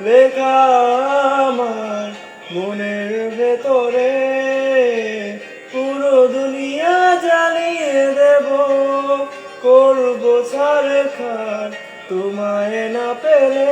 লেখা আমার মনের ভেতরে পুরো দুনিয়া জ্বালিয়ে দেব। করব ছাড় খার তোমায় না পেলে